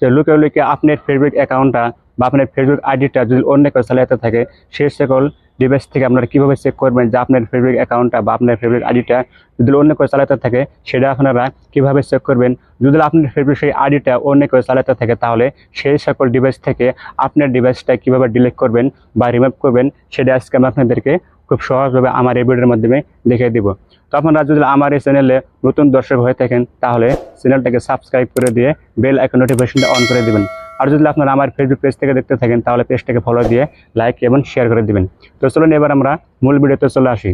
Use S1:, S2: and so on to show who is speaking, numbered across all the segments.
S1: যে লুকে লুকে আপনার ফেসবুক অ্যাকাউন্টটা বা আপনার ফেসবুক আইডিটা যদি অন্য কেউ চালাতে থাকে, সে সকল ডিভাইস থেকে আপনারা কীভাবে চেক করবেন যে আপনার ফেসবুক অ্যাকাউন্টটা বা আপনার ফেসবুক আইডিটা যদি অন্য কেউ চালাতে থাকে, সেটা আপনারা কীভাবে চেক করবেন? যদি আপনার ফেসবুক সেই আইডিটা অন্য কেউ চালাতে থাকে, তাহলে সেই সকল ডিভাইস থেকে আপনার ডিভাইসটা কীভাবে ডিলিট করবেন বা রিমুভ করবেন, সেটা আজকে আমি আপনাদেরকে খুব সহজভাবে আমার এই ভিডিওর মাধ্যমে দেখিয়ে দিব। তো আপনারা যদি আমার এই চ্যানেলে নতুন দর্শক হয়ে থাকেন, তাহলে চ্যানেলটাকে সাবস্ক্রাইব করে দিয়ে বেল আইকন নোটিফিকেশনটা অন করে দিবেন। আর যদি আপনারা আমার ফেসবুক পেজ থেকে দেখতে থাকেন, তাহলে পেজটাকে ফলো দিয়ে লাইক এবং শেয়ার করে দিবেন। তো চলুন এবার আমরা মূল ভিডিওতে চলে আসি।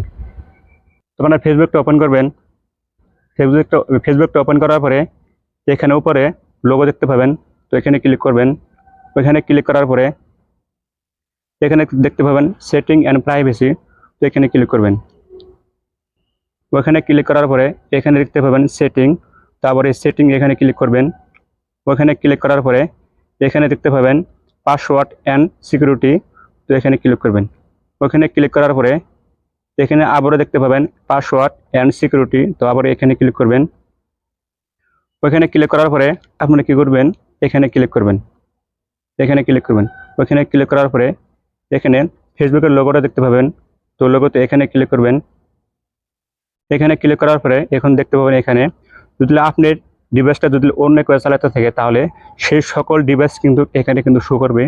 S1: আপনারা ফেসবুকটা ওপেন করবেন। ফেসবুকটা ফেসবুকটা ওপেন করার পরে এখানে উপরে লোগো দেখতে পাবেন। তো এখানে ক্লিক করবেন। ওইখানে ক্লিক করার পরে এখানে দেখতে পাবেন সেটিং অ্যান্ড প্রাইভেসি তো এখানে ক্লিক করবেন। ওখানে ক্লিক করার পরে এখানে দেখতে পাবেন সেটিং তারপরে সেটিং এখানে ক্লিক করবেন। ওখানে ক্লিক করার পরে এখানে দেখতে পাবেন পাসওয়ার্ড অ্যান্ড সিকিউরিটি তো এখানে ক্লিক করবেন। ওখানে ক্লিক করার পরে এখানে আবারও দেখতে পাবেন পাসওয়ার্ড অ্যান্ড সিকিউরিটি তো আবার এখানে ক্লিক করবেন। ওখানে ক্লিক করার পরে আপনি কী করবেন? এখানে ক্লিক করবেন। এখানে ক্লিক করবেন। ওখানে ক্লিক করার পরে এখানে ফেসবুকের লোগোটা দেখতে পাবেন। তো লোগোতে এখানে ক্লিক করবেন। এখানে ক্লিক করার পরে এখন দেখতে পাবেন এখানে যদি আপনার ডিভাইসটা যদি অন্য কেউ চালাতে থাকে, তাহলে সেই সকল ডিভাইস কিন্তু এখানে কিন্তু শো করবে।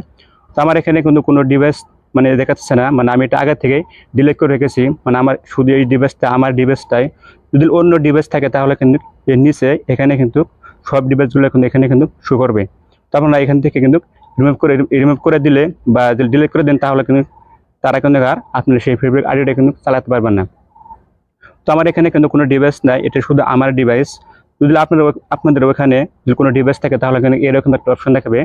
S1: তো আমার এখানে কিন্তু কোনো ডিভাইস মানে দেখাচ্ছে না। মানে আমি এটা আগে থেকে ডিলিট করে রেখেছি। মানে আমার শুধু এই ডিভাইসটা আমার ডিভাইসটাই যদি অন্য ডিভাইস থাকে, তাহলে কিন্তু এর নিচে এখানে কিন্তু সব ডিভাইসগুলো কিন্তু এখানে কিন্তু শো করবে। তো আপনারা এখান থেকে কিন্তু রিমুভ করে রিমুভ করে দিলে বা যদি ডিলিট করে দেন, তাহলে কিন্তু তারা কিন্তু আর আপনার সেই ফেসবুক আইডিটা কিন্তু চালাতে পারবেন না। তো আমার এখানে কিন্তু কোনো ডিভাইস নাই। এটা শুধু আমার ডিভাইস যদি আপনাদের আপনাদের ওখানে যদি কোনো ডিভাইস থাকে, তাহলে কিন্তু এরকম একটা অপশন দেখাবে।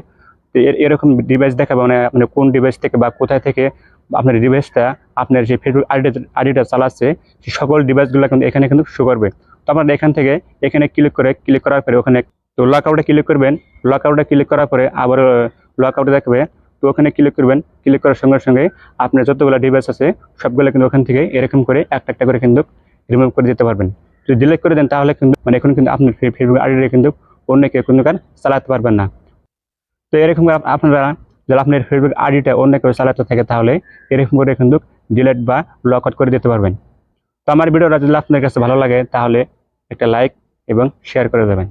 S1: তো এর এরকম ডিভাইস দেখাবে মানে মানে কোন ডিভাইস থেকে বা কোথায় থেকে আপনার ডিভাইসটা আপনার যে ফেসবুক আইডি আইডিটা চালাচ্ছে, সেই সকল ডিভাইসগুলো কিন্তু এখানে কিন্তু শো করবে। তো আপনারা এখান থেকে এখানে ক্লিক করে ক্লিক করার পরে ওখানে তো লক আউটে ক্লিক করবেন। লক আউটে ক্লিক করার পরে আবার লক আউটে দেখবে, তো ওখানে ক্লিক করবেন। ক্লিক করার সঙ্গে সঙ্গে আপনার যতগুলো ডিভাইস আছে, সবগুলো কিন্তু ওখান থেকে এরকম করে একটা একটা করে কিন্তু রিমুভ করে দিতে পারবেন। যদি ডিলিট করে দেন, তাহলে কিন্তু মানে এখন কিন্তু আপনার ফেসবুক আইডিটা কিন্তু অন্য কেউ কিন্তু কার চালাতে পারবেন না। তো এরকম আপনারা যদি আপনার ফেসবুক আইডিটা অন্য কেউ চালাতে থাকে, তাহলে এরকম করে কিন্তু ডিলিট বা লক আউট করে দিতে পারবেন। তো আমার ভিডিওটা যদি আপনার কাছে ভালো লাগে, তাহলে একটা লাইক এবং শেয়ার করে দেবেন।